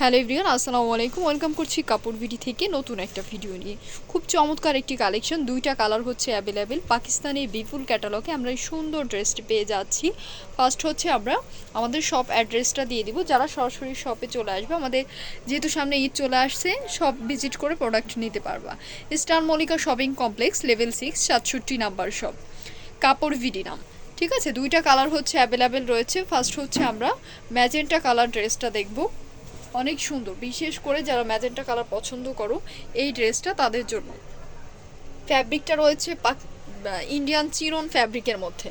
Hello everyone, আসসালামু আলাইকুম। Welcome করছি কাপড় বিডি থেকে নতুন একটা ভিডিও নিয়ে। খুব চমৎকার একটি কালেকশন, দুইটা কালার হচ্ছে অ্যাভেলেবেল। পাকিস্তানি বিপুল ক্যাটালগে আমরা এই সুন্দর ড্রেসটি পেয়ে যাচ্ছি। ফার্স্ট হচ্ছে আমরা আমাদের শপ অ্যাড্রেসটা দিয়ে দিব। যারা সরাসরি শপে চলে আসবে, আমাদের যেহেতু সামনে ঈদ চলে আসছে সব ভিজিট করে প্রোডাক্ট নিতে পারবা। Star Mallika shopping complex level six সাতষট্টি নাম্বার শপ কাপড় ভিডি নাম। ঠিক আছে? দুইটা কালার হচ্ছে অ্যাভেলেবেল রয়েছে। ফার্স্ট হচ্ছে আমরা ম্যাজেন্টা কালার ড্রেসটা দেখব। অনেক সুন্দর, বিশেষ করে যারা ম্যাজেন্টা কালার পছন্দ করো, এই ড্রেসটা তাদের জন্য। ফ্যাব্রিকটা রয়েছে ইন্ডিয়ান চিরন ফ্যাব্রিকের মধ্যে।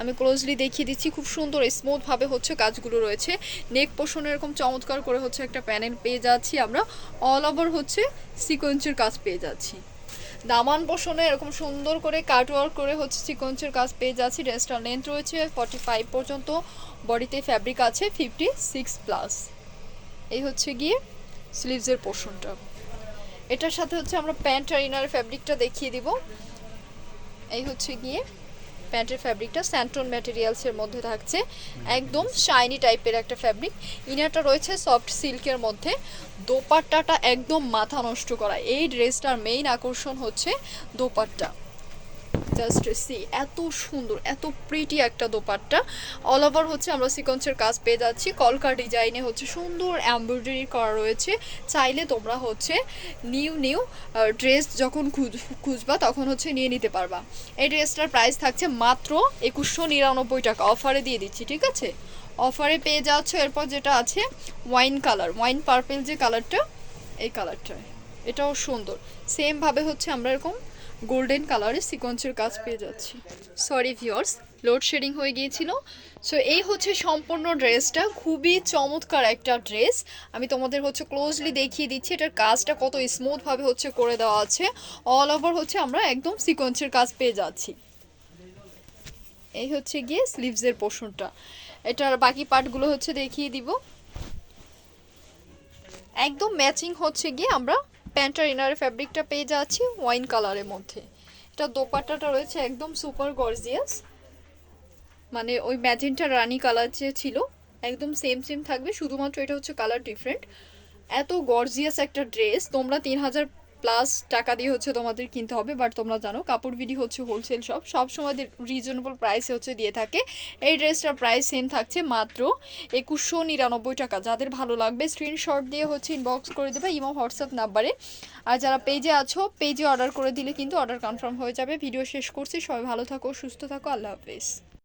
আমি ক্লোজলি দেখিয়ে দিচ্ছি, খুব সুন্দর স্মুথভাবে হচ্ছে কাজগুলো রয়েছে। নেক পোষণ এরকম চমৎকার করে হচ্ছে একটা প্যানেল পেয়ে যাচ্ছি আমরা। অল ওভার হচ্ছে সিকোয়েন্সের কাজ পেয়ে যাচ্ছি। দামান পোষণে এরকম সুন্দর করে কাটওয়ার্ক করে হচ্ছে সিকোয়েন্সের কাজ পেয়ে যাচ্ছি। ড্রেসটার লেন্থ রয়েছে ফর্টি ফাইভ পর্যন্ত। বডিতে ফ্যাব্রিক আছে ফিফটি সিক্স প্লাস এই হচ্ছে গিয়ে স্লিভসের পোর্শনটা এটার সাথে হচ্ছে আমরা প্যান্ট আর ইনার ফ্যাব্রিকটা দেখিয়ে দিব। এই হচ্ছে গিয়ে প্যান্টের ফ্যাব্রিকটা স্যান্টন ম্যাটেরিয়ালসের মধ্যে থাকছে। একদম শাইনি টাইপের একটা ফ্যাব্রিক ইনারটা রয়েছে সফট সিল্কের মধ্যে। দোপাট্টাটা একদম মাথা নষ্ট করা। এই ড্রেসটার মেইন আকর্ষণ হচ্ছে দোপাট্টা। জাস্ট সি এত সুন্দর, এত প্রিটি একটা দোপাট্টা। অল ওভার হচ্ছে আমরা সিকোয়েন্সের কাজ পেয়ে যাচ্ছি। কলকা ডিজাইনে হচ্ছে সুন্দর এমব্রয়ডারি করা রয়েছে। চাইলে তোমরা হচ্ছে নিউ নিউ ড্রেস যখন খুঁজ, খুঁজবা তখন হচ্ছে নিয়ে নিতে পারবা। এই ড্রেসটার প্রাইস থাকছে মাত্র একুশশো নিরানব্বই টাকা। অফারে দিয়ে দিচ্ছি, ঠিক আছে? অফারে পেয়ে যাচ্ছ, এরপর যেটা আছে ওয়াইন কালার ওয়াইন পার্পেল যে কালারটা এই কালারটা এটাও সুন্দর। সেমভাবে হচ্ছে আমরা এরকম গোল্ডেন কালারের সিকোয়েন্সের কাজ পেয়ে যাচ্ছি। সরি ভিওর্স লোডশেডিং হয়ে গিয়েছিল। সো এই হচ্ছে সম্পূর্ণ ড্রেসটা। খুবই চমৎকার একটা ড্রেস। আমি তোমাদের হচ্ছে ক্লোজলি দেখিয়ে দিচ্ছি এটার কাজটা কত স্মুথভাবে হচ্ছে করে দেওয়া আছে। অল ওভার হচ্ছে আমরা একদম সিকোয়েন্সের কাজ পেয়ে যাচ্ছি। এই হচ্ছে গিয়ে স্লিভসের পোর্শনটা এটার বাকি পার্টগুলো হচ্ছে দেখিয়ে দিব। একদম ম্যাচিং হচ্ছে গিয়ে আমরা প্যান্টার ইনার ফ্যাব্রিকটা পেয়ে যাচ্ছি ওয়াইন কালারের মধ্যে। এটা দোপাট্টাটা রয়েছে একদম সুপার গর্জিয়াস মানে ওই ম্যাজেন্টা রানি কালার যে ছিল, একদম সেম সেম থাকবে। শুধুমাত্র এটা হচ্ছে কালার ডিফারেন্ট এত গর্জিয়াস একটা ড্রেস তোমরা তিন হাজার প্লাস টাকা দিয়ে হচ্ছে তোমাদের কিনতে হবে বাট তোমরা জানো কাপড় বিডি হচ্ছে হোলসেল শপ সব সময় রিজনেবল প্রাইসে হচ্ছে দিয়ে থাকে। এই ড্রেসটার প্রাইস সেম থাকছে মাত্র একুশশো নিরানব্বই টাকা। যাদের ভালো লাগবে স্ক্রিনশট দিয়ে হচ্ছে ইনবক্স করে দেবে ইমো, হোয়াটসঅ্যাপ নাম্বারে। আর যারা পেজে আছো পেজে অর্ডার করে দিলে কিন্তু অর্ডার কনফার্ম হয়ে যাবে। ভিডিও শেষ করছি, সবাই ভালো থাকো, সুস্থ থাকো, আল্লাহ হাফেজ।